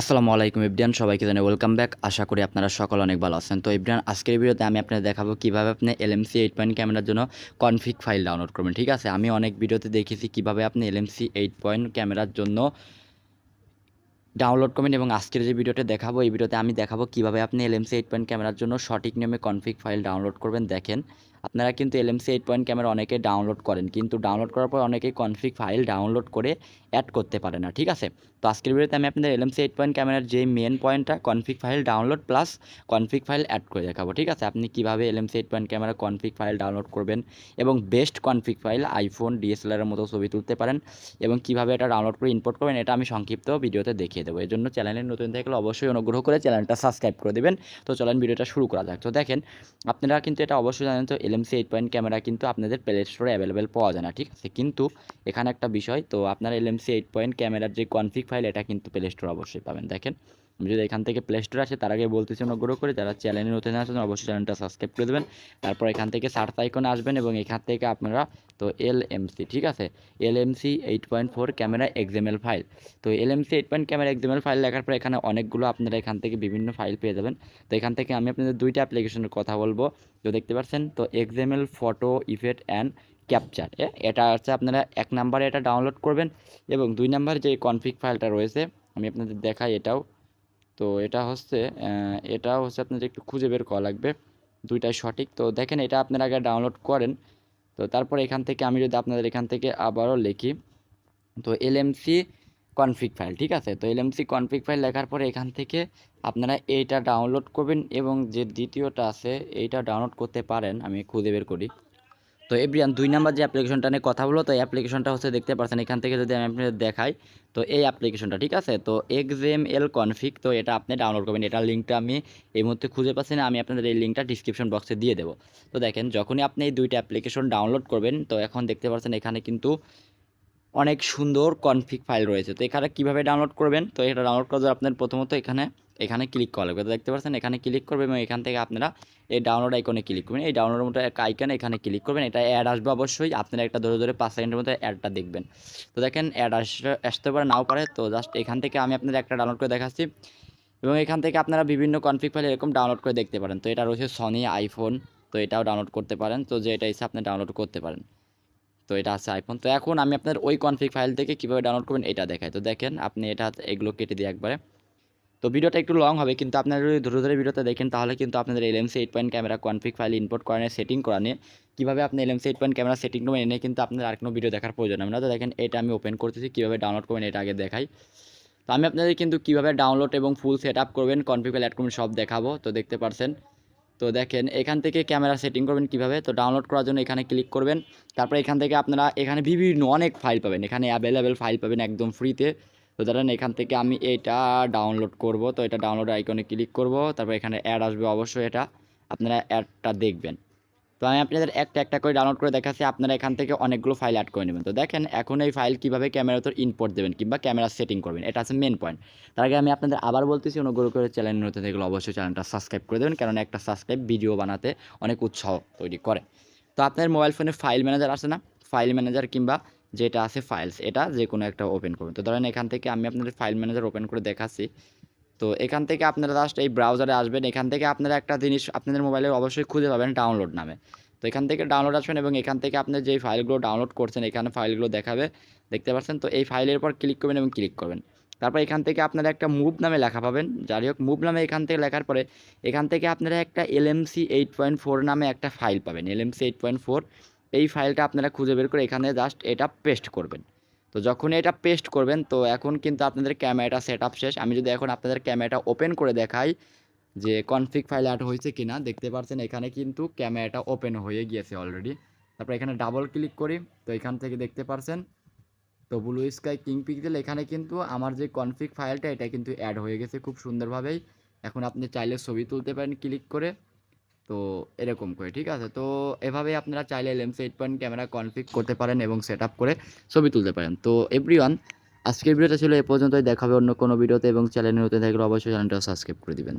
আসসালামু আলাইকুম ইবরিয়ান সবাইকে জানাই ওয়েলকাম ব্যাক আশা করি আপনারা সকল অনেক ভালো আছেন। তো ইবরিয়ান আজকের ভিডিওতে আমি আপনাদের দেখাবো কীভাবে আপনি এলএমসি এইট পয়েন্ট ক্যামেরার জন্য কনফিগ ফাইল ডাউনলোড করবেন। ঠিক আছে? আমি অনেক ভিডিওতে দেখেছি কীভাবে আপনি এলএমসি এইট পয়েন্ট ক্যামেরার জন্য ডাউনলোড করবেন এবং আজকের যে ভিডিওটা দেখাবো, এই ভিডিওতে আমি দেখাবো কীভাবে আপনি এলএমসি এইট পয়েন্ট ক্যামেরার জন্য সঠিক নিয়মে কনফিগ ফাইল ডাউনলোড করবেন। দেখেন আপনারা কিন্তু এলএমসি এইট পয়েন্ট ক্যামেরা অনেকে ডাউনলোড করেন, কিন্তু ডাউনলোড করার পর অনেকেই কনফিগ ফাইল ডাউনলোড করে অ্যাড করতে পারে না, ঠিক আছে? তো আজকের ভিডিওতে আমি আপনাদের এলএমসি এইট পয়েন্ট ক্যামেরার যে মেন পয়েন্টটা config file download plus config file add করে দেখাবো, ঠিক আছে? আপনি কীভাবে LMC eight point camera config file download করবেন এবং বেস্ট কনফিগ ফাইল আইফোন ডিএসএলআরের মতো ছবি তুলতে পারেন এবং কীভাবে এটা ডাউনলোড করে ইম্পোর্ট করবেন, এটা আমি সংক্ষিপ্ত ভিডিওতে দেখিয়ে দেবো। এই জন্য চ্যানেলে নতুন থাকলে অবশ্যই অনুগ্রহ করে চ্যানেলটা সাবস্ক্রাইব করে দেবেন। তো চলেন ভিডিওটা শুরু করা যাক। তো দেখেন, আপনারা কিন্তু এটা অবশ্যই জানেন তো এলএমসি এইট পয়েন্ট ক্যামেরা কিন্তু আপনাদের প্লে স্টোরে অ্যাভেলেবেল পাওয়া যায় না, ঠিক আছে? কিন্তু এখানে একটা বিষয়, তো আপনার এলএমসি এইট পয়েন্ট ক্যামেরার যে কনফিগ ফাইল এটা কিন্তু প্লে স্টোরে অবশ্যই পাবেন। দেখেন যদি এখান থেকে প্লে স্টোরে আসে, তার আগে বলতেছি অনুগ্রহ করে, যারা চ্যানেলে নতুন আছেন অবশ্যই চ্যানেলটা সাবস্ক্রাইব করে দেবেন। তারপর এখান থেকে সার্চ আইকনে আসবেন এবং এখান থেকে আপনারা, তো এল এমসি ঠিক আছে? L M C eight point four camera XML file তো L M C eight point camera XML file লেখার পর এখানে অনেকগুলো আপনারা এখান থেকে বিভিন্ন ফাইল পেয়ে যাবেন। তো এখান থেকে আমি আপনাদের দুইটা অ্যাপ্লিকেশনের কথা বলব। তো দেখতে পাচ্ছেন, তো XML photo effect and capture এটা হচ্ছে আপনারা এক নাম্বারে এটা ডাউনলোড করবেন এবং দুই নাম্বার যে কনফিগ ফাইলটা রয়েছে, আমি আপনাদের দেখাই এটাও। তো এটা হচ্ছে এটা হচ্ছে আপনাদের একটু খুঁজে বের করা লাগবে। দুইটাই সঠিক। তো দেখেন, এটা আপনারা আগে ডাউনলোড করেন। তো তারপর এখান থেকে আমি যদি আপনাদের এখান থেকে আবারও লিখি, তো এলএমসি কনফিগ ফাইল ঠিক আছে? তো এলএমসি কনফিগ ফাইল লেখার পরে এখান থেকে আপনারা এইটা ডাউনলোড করবেন এবং যে দ্বিতীয়টা আছে, এইটা ডাউনলোড করতে পারেন। আমি খুঁজে বের করি। তো এভরিয়ান দুই নাম্বার যে অ্যাপ্লিকেশনটা নিয়ে কথা বলো তো এই অ্যাপ্লিকেশনটা হচ্ছে দেখতে পাচ্ছেন এখান থেকে যদি আমি আপনাদের দেখাই, তো এই অ্যাপ্লিকেশনটা ঠিক আছে? তো এক্সএম এল কনফিগ তো এটা আপনি ডাউনলোড করবেন এটার লিঙ্কটা আমি এই মুহূর্তে খুঁজে পাচ্ছি না, আমি আপনাদের এই লিঙ্কটা ডিসক্রিপশন বক্সে দিয়ে দেবো। তো দেখেন, যখনই আপনি এই দুইটা অ্যাপ্লিকেশন ডাউনলোড করবেন, তো এখন দেখতে পাচ্ছেন এখানে কিন্তু অনেক সুন্দর কনফিগ ফাইল রয়েছে। তো এখানে কীভাবে ডাউনলোড করবেন? তো এটা ডাউনলোড করার আপনার প্রথমত এখানে এখানে ক্লিক করা লাগবে দেখতে পাচ্ছেন, এখানে ক্লিক করবেন এবং এখান থেকে আপনারা এই ডাউনলোড আইকনে ক্লিক করবেন। এই ডাউনলোড মতো একটা আইকনে এখানে ক্লিক করবেন। এটা অ্যাড আসবে অবশ্যই। আপনারা একটা ধরে ধরে পাঁচ সেকেন্ডের মধ্যে অ্যাডটা দেখবেন। তো দেখেন অ্যাড আসতে পারে, নাও পারে। তো জাস্ট এখান থেকে আমি আপনাদের একটা ডাউনলোড করে দেখাচ্ছি। এবং এখান থেকে আপনারা বিভিন্ন কনফিগ ফাইল এরকম ডাউনলোড করে দেখতে পারেন। তো এটা রয়েছে সনি আইফোন তো এটাও ডাউনলোড করতে পারেন। তো যে এটা এসে আপনি ডাউনলোড করতে পারেন। তো এটা আছে আইফোন তো এখন আমি আপনার ওই কনফিগ ফাইল থেকে কীভাবে ডাউনলোড করবেন, এটা দেখাই। তো দেখেন, আপনি এটা এগুলো কেটে দিই একবারে। তো ভিডিওটা একটু লং হবে, কিন্তু আপনারা যদি ধরে ধরে ভিডিওটা দেখেন, তাহলে কিন্তু আপনাদের LMC eight point camera config file import করা নিয়ে সেটিং করা নিয়ে, কীভাবে আপনি LMC eight point camera setting করবেন এনে কিন্তু আপনার আর কোনো ভিডিও দেখার প্রয়োজন হবে না তো দেখেন, এটা আমি ওপেন করতেছি, কীভাবে ডাউনলোড করবেন এটা আগে দেখাই। তো আমি আপনাদের কিন্তু কীভাবে ডাউনলোড এবং ফুল সেট আপ করবেন কনফিগ ফাইল অ্যাড করবেন, সব দেখাবো, তো দেখতে পারছেন। তো দেখেন, এখান থেকে ক্যামেরা সেটিং করবেন কীভাবে, তো ডাউনলোড করার জন্য এখানে ক্লিক করবেন। তারপরে এখান থেকে আপনারা এখানে বিভিন্ন অনেক ফাইল পাবেন, এখানে অ্যাভেলেবেল ফাইল পাবেন একদম ফ্রিতে তো ধরেন এখান থেকে আমি এটা ডাউনলোড করব। তো এটা ডাউনলোড আইকনে ক্লিক করব। তারপর এখানে অ্যাড আসবে অবশ্যই এটা। আপনারা অ্যাডটা দেখবেন। তো আমি আপনাদের একটা একটা করে ডাউনলোড করে দেখাচ্ছি। আপনারা এখান থেকে অনেকগুলো ফাইল অ্যাড করে নেবেন। তো দেখেন এখন এই ফাইল কীভাবে ক্যামেরাতে ইম্পোর্ট দেবেন কিংবা ক্যামেরা সেটিং করবেন, এটা আছে মেন পয়েন্ট তার আগে আমি আপনাদের আবার বলতেছি, অনুগ্রহ করে চ্যানেল নতুন দেখলে অবশ্যই চ্যানেলটা সাবস্ক্রাইব করে দেবেন। কারণ একটা সাবস্ক্রাইব ভিডিও বানাতে অনেক উৎসাহ তৈরি করে। তো আপনার মোবাইল ফোনে ফাইল ম্যানেজার আছে না। ফাইল ম্যানেজার কিংবা যেটা আছে ফাইলস এটা যে কোনো একটা ওপেন করবেন। তো ধরেন এখান থেকে আমি আপনাদের ফাইল ম্যানেজার ওপেন করে দেখাচ্ছি। তো এখান থেকে আপনারা জাস্ট এই ব্রাউজারে আসবেন। এখান থেকে আপনারা একটা জিনিস আপনাদের মোবাইলে অবশ্যই খুঁজে পাবেন ডাউনলোড নামে। তো এখান থেকে ডাউনলোড আসবেন এবং এখান থেকে আপনি যেই ফাইলগুলো ডাউনলোড করছেন, এখানে ফাইলগুলো দেখাবে। দেখতে পাচ্ছেন? তো এই ফাইলের পর ক্লিক করবেন এবং ক্লিক করবেন। তারপর এখান থেকে আপনারা একটা মুভ নামে লেখা পাবেন। যাই হোক মুভ নামে এখান থেকে লেখার পরে এখান থেকে আপনারা একটা এলএমসি এইট পয়েন্ট ফোর নামে একটা ফাইল পাবেন। এলএমসি এইট পয়েন্ট ফোর এই ফাইলটা আপনারা খুঁজে বের করে এখানে জাস্ট এটা পেস্ট করবেন। তো যখন এটা পেস্ট করবেন, তো এখন কিন্তু আপনাদের ক্যামেরাটা সেট আপ শেষ। আমি যদি এখন আপনাদের ক্যামেরাটা ওপেন করে দেখাই যে কনফিগ ফাইল অ্যাড হয়েছে কি না দেখতে পাচ্ছেন এখানে কিন্তু ক্যামেরাটা ওপেন হয়ে গিয়েছে অলরেডি তারপর এখানে ডাবল ক্লিক করি, তো এখান থেকে দেখতে পারছেন তো ব্লু স্কাই কিং পিক্সেল এখানে কিন্তু আমার যে কনফিগ ফাইলটা এটা কিন্তু অ্যাড হয়ে গেছে খুব সুন্দরভাবেই। এখন আপনি চাইলে ছবি তুলতে পারেন ক্লিক করে। তো এরকম করে, ঠিক আছে? তো এভাবে আপনারা চাইলে lens eight point camera config করতে পারেন এবং সেট করে ছবি তুলতে পারেন। তো এভরিওয়ান, আজকের ভিডিওটা ছিল এ পর্যন্তই। দেখাবে অন্য কোনো ভিডিওতে এবং চ্যানেলে নতুন থাকলে অবশ্যই চ্যানেলটা সাবস্ক্রাইব করে দিবেন।